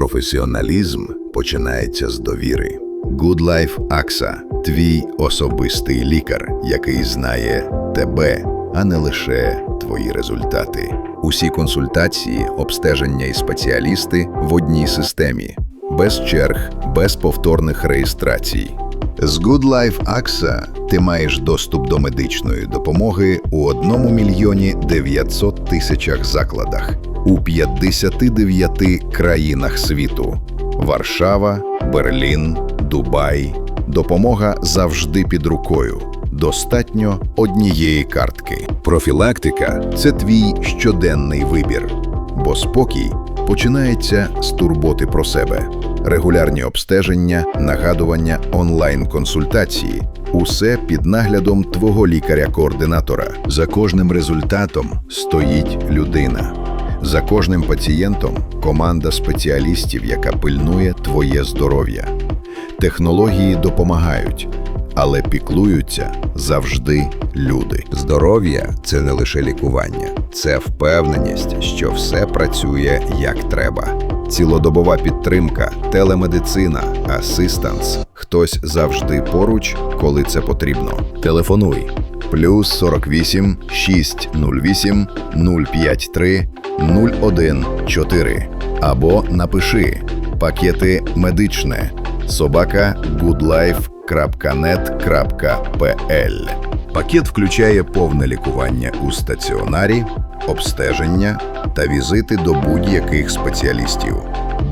Професіоналізм починається з довіри. Good Life AXA – твій особистий лікар, який знає тебе, а не лише твої результати. Усі консультації, обстеження і спеціалісти в одній системі, без черг, без повторних реєстрацій. З Good Life AXA ти маєш доступ до медичної допомоги у 1 мільйоні 900 тисячах закладах у 59 країнах світу: Варшава, Берлін, Дубай. Допомога завжди під рукою. Достатньо однієї картки. Профілактика це твій щоденний вибір, бо спокій починається з турботи про себе. Регулярні обстеження, нагадування, онлайн-консультації усе під наглядом твого лікаря-координатора. За кожним результатом стоїть людина. За кожним пацієнтом команда спеціалістів, яка пильнує твоє здоров'я. Технології допомагають, але піклуються завжди люди. Здоров'я це не лише лікування, це впевненість, що все працює як треба. Цілодобова підтримка, телемедицина, асистанс. Хтось завжди поруч, коли це потрібно. Телефонуй плюс 48 608 053 014 або напиши пакети медичне собака goodlife.net.pl Пакет включає повне лікування у стаціонарі, обстеження та візити до будь-яких спеціалістів.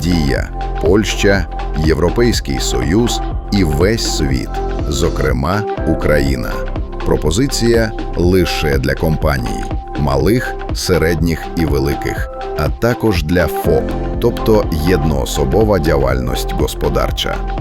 Дія, Польща, Європейський Союз і весь світ, зокрема Україна. Пропозиція лише для компаній малих, середніх і великих, а також для ФОП, тобто єдноособова діяльність господарча.